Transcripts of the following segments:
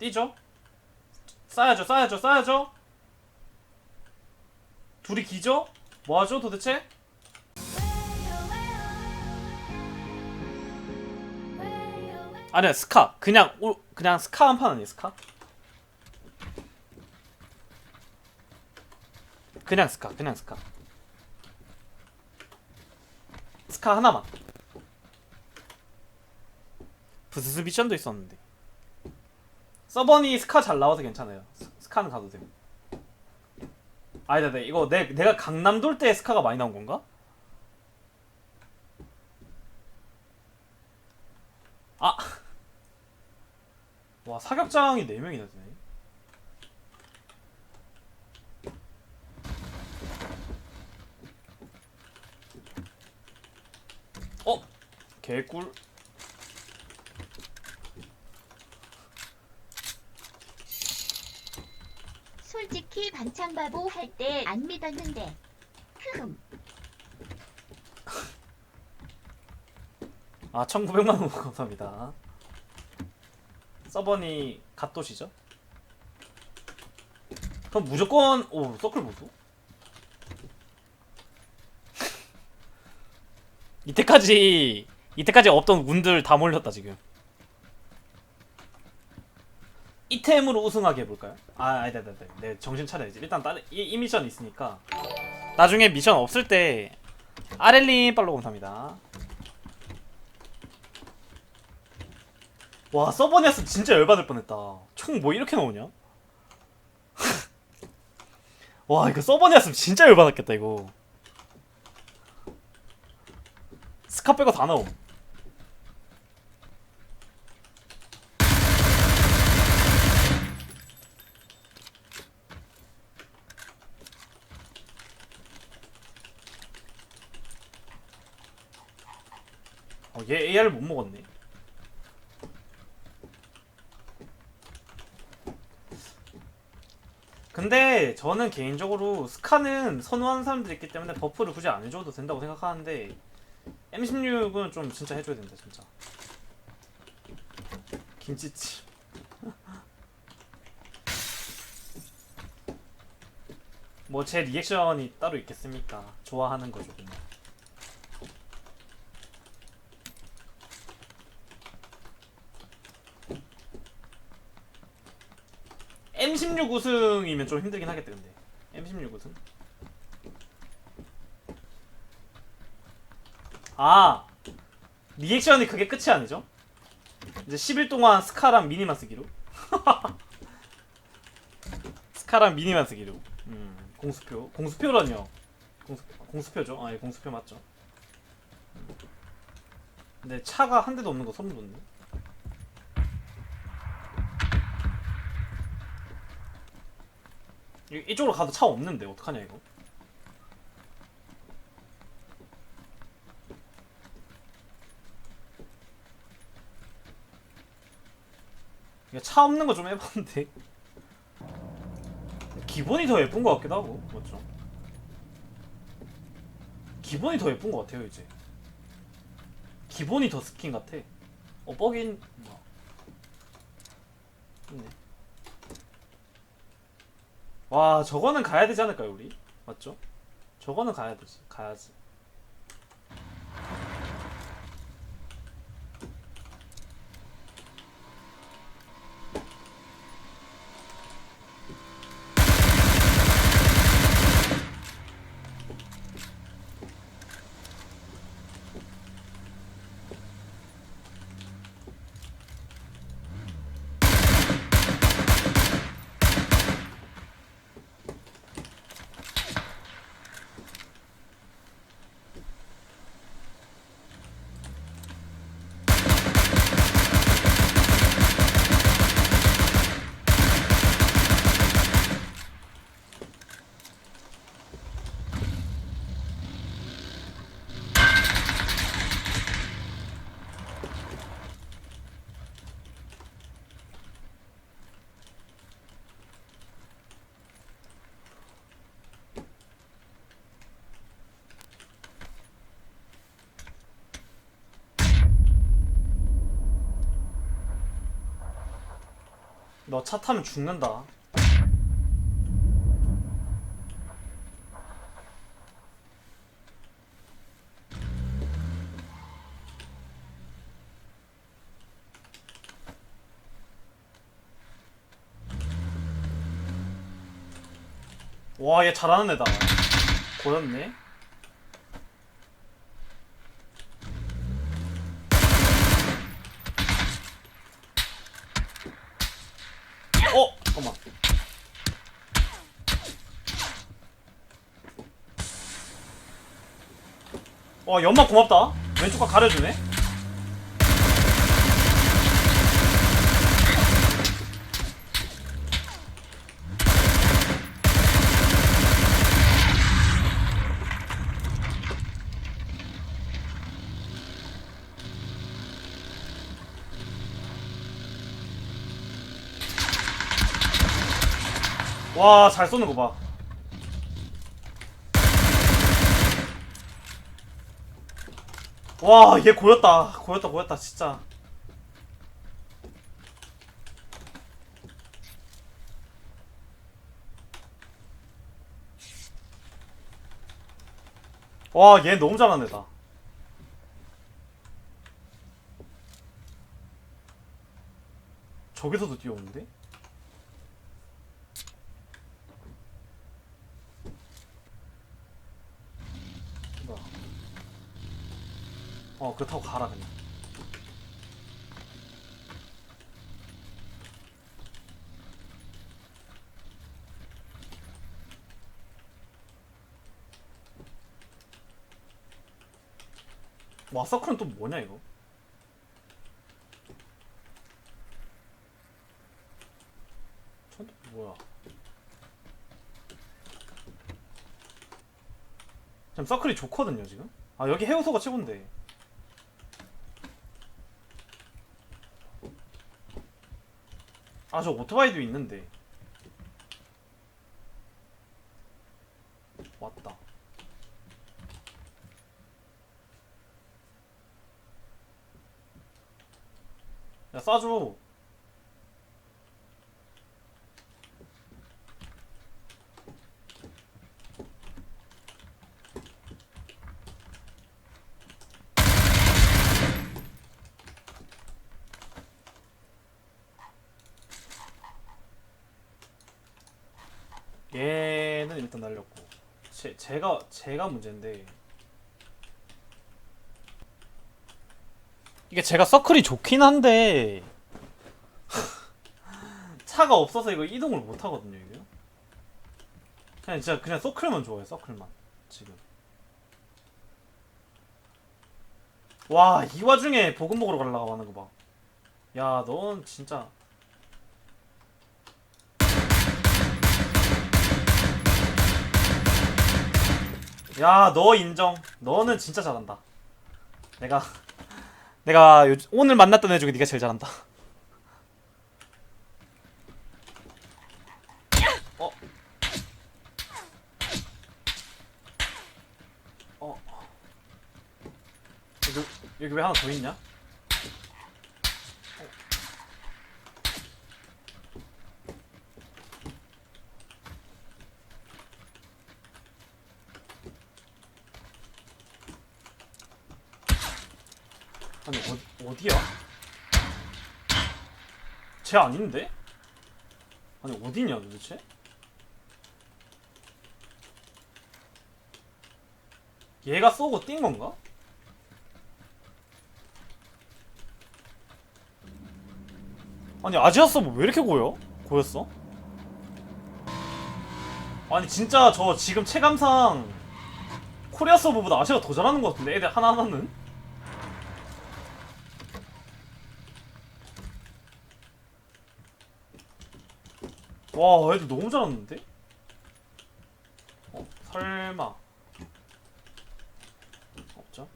뛰죠? 쌓야죠, 쌓야죠, 쌓야죠? 둘이 기죠? 뭐하죠 도대체? 아니야 스카 그냥 오, 그냥 스카 한 판 아니야 스카? 그냥 스카 그냥 스카 스카 하나만 부스스 미션도 있었는데 서버니 스카 잘 나와서 괜찮아요 스- 스카는 가도 돼요 아니다 네 이거 내, 내가 강남 돌 때 스카가 많이 나온 건가? 아! 와 사격장이 4명이나 되네 어? 개꿀 솔직히 반창바보 할 때 안 믿었는데. 흠. 아 1900만원 감사합니다 서버니 갓도시죠? 그럼 무조건 오 서클 보소 이때까지 이때까지 없던 운들 다 몰렸다 지금 이템으로 우승하게 해볼까요? 아 아니다 아니다 아니다. 네 정신 차려야지 일단 다른 이, 이 미션 있으니까 나중에 미션 없을 때 아렐린 팔로우 감사합니다 와 서버니아스 진짜 열받을 뻔했다 총 뭐 이렇게 나오냐? 와 이거 서버니아스 진짜 열받았겠다 이거 스카 빼고 다 나옴 어, 얘 AR을 못 먹었네. 근데 저는 개인적으로 스카는 선호하는 사람들이 있기 때문에 버프를 굳이 안 해줘도 된다고 생각하는데 M16은 좀 진짜 해줘야 된다 진짜. 김치찜 뭐 제 리액션이 따로 있겠습니까? 좋아하는 거죠 그냥 M16 우승이면 좀 힘들긴 하겠다 근데. M16 우승. 아! 리액션이 그게 끝이 아니죠? 이제 10일 동안 스카랑 미니만 쓰기로. 스카랑 미니만 쓰기로. 음 공수표. 공수표라뇨. 공수, 공수표죠. 아예 공수표 맞죠. 음. 근데 차가 한 대도 없는 거 소름 돋네 이- 이쪽으로 가도 차 없는데 어떡하냐 이거? 차 없는 거 좀 해봤는데. 기본이 더 예쁜 것 같기도 하고 맞죠? 기본이 더 예쁜 것 같아요 이제. 기본이 더 스킨 같아. 어 뻑인 뭐 있네 와 저거는 가야 되지 않을까요 우리 맞죠? 저거는 가야 되지 가야지 너 차 타면 죽는다. 와, 얘 잘하는 애다. 고였네. 어, 잠깐만. 와, 연막 고맙다. 왼쪽 가 가려주네. 와, 잘 쏘는 거 봐. 와, 얘 고였다. 고였다, 고였다, 진짜. 와, 얘 너무 잘하는 애다. 저기서도 뛰어오는데? 뭐야? 어, 그거 타고 가라 그냥. 와, 서클은 또 뭐냐 이거? 전 뭐야? 지금 서클이 좋거든요 지금. 아 여기 해우소가 최고인데. 아 저 오토바이도 있는데. 왔다. 야 쏴줘. 얘는 일단 날렸고. 제, 제가 제가 문제인데. 이게 제가 서클이 좋긴 한데. 차가 없어서 이거 이동을 못 하거든요 이게. 그냥 진짜 그냥 서클만 좋아해 서클만. 지금. 와 이 와중에 보금 먹으러 가려고 하는 거봐야 넌 진짜 야, 너 인정. 너는 진짜 잘한다. 내가 내가 요, 오늘 만났던 애 중에 네가 제일 잘한다. 어. 어. 여기, 여기 왜 하나 더 있냐? 아니 어, 어디야? 쟤 아닌데? 아니 어디냐 도대체? 얘가 쏘고 뛴 건가? 아니 아지아 서버 왜 이렇게 고여? 고였어? 아니 진짜 저 지금 체감상 코리아 서버보다 아시아가 더 잘하는 것 같은데 애들 하나하나는? 와 애들 너무 잘하는데? 어 설마 없죠?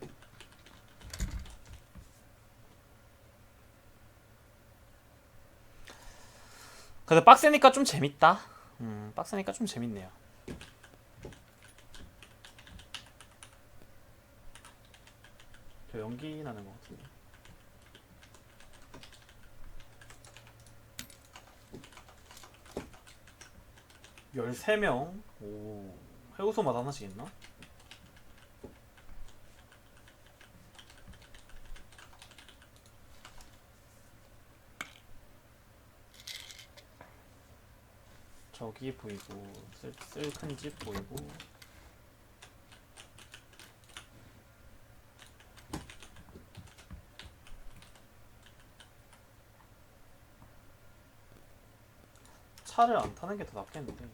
근데 빡세니까 좀 재밌다 음 빡세니까 좀 재밌네요 저 연기 나는 것 같은데 13명? 오 해우소마다 하나씩 있나? 저기 보이고 쓸큰 집 보이고 차를 안 타는 게 더 낫겠는데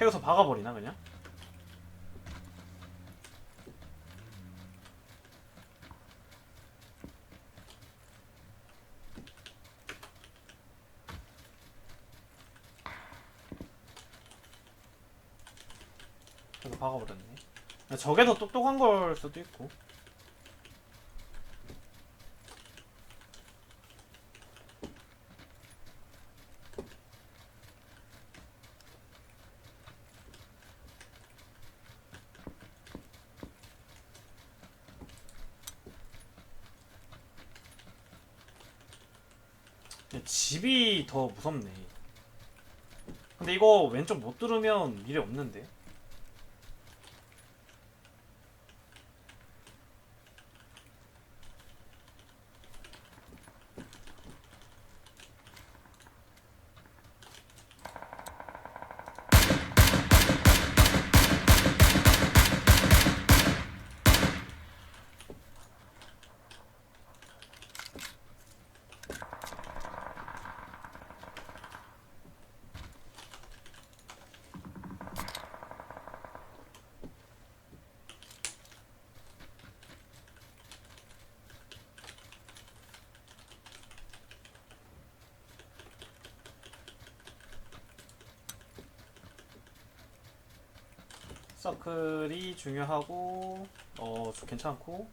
해우서 박아버리나 그냥? 박아버렸네. 저게 더 똑똑한 걸 수도 있고. 집이 더 무섭네. 근데 이거 왼쪽 못 뚫으면 미래 없는데 서클이 중요하고 어 저- 괜찮고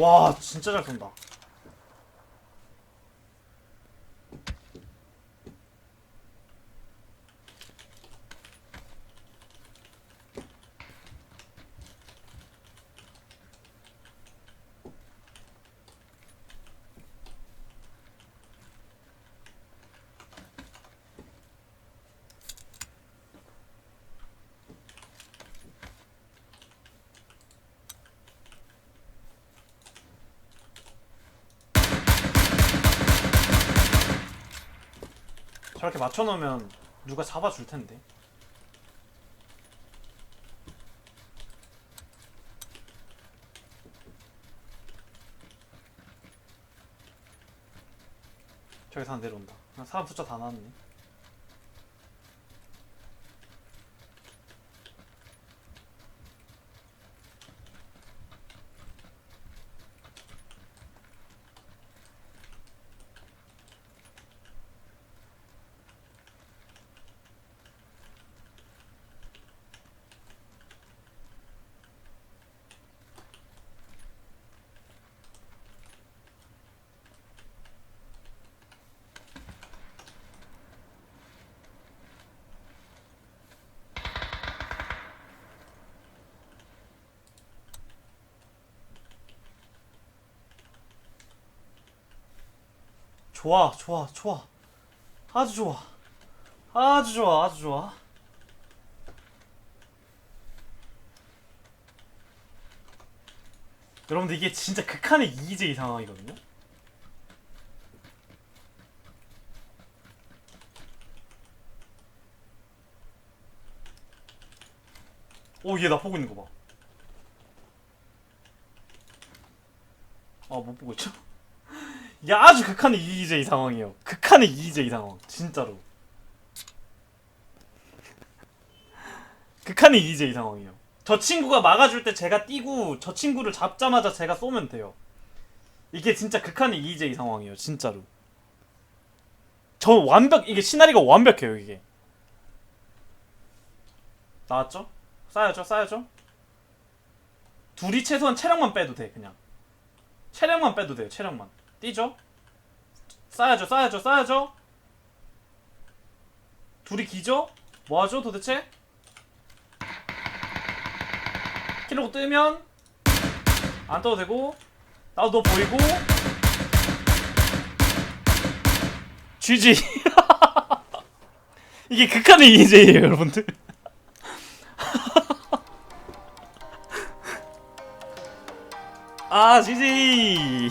와 진짜 잘 쏜다 저렇게 맞춰놓으면 누가 잡아줄 텐데. 저기 사람 내려온다. 아, 사람 숫자 다 나왔네 좋아 좋아 좋아 아주 좋아 아주 좋아 아주 좋아 여러분들 이게 진짜 극한의 EJ 상황이거든요 오 얘 나 보고 있는 거 봐. 아 못 보고 있죠? 야 아주 극한의 EJ 상황이에요. 극한의 EJ 상황 진짜로. 극한의 EJ 상황이에요. 저 친구가 막아줄 때 제가 뛰고 저 친구를 잡자마자 제가 쏘면 돼요. 이게 진짜 극한의 EJ 상황이에요. 진짜로. 저 완벽 이게 시나리오가 완벽해요 이게. 나왔죠? 쌓여죠 쌓여죠? 둘이 최소한 체력만 빼도 돼 그냥. 체력만 빼도 돼요 체력만. 뛰죠? 쌓여죠 쌓여죠 쌓여죠? 둘이 기죠? 뭐하죠 도대체? 키로고 뜨면 안 떠도 되고 나도 너 보이고 GG 이게 극한의 EJ예요 여러분들 아 GG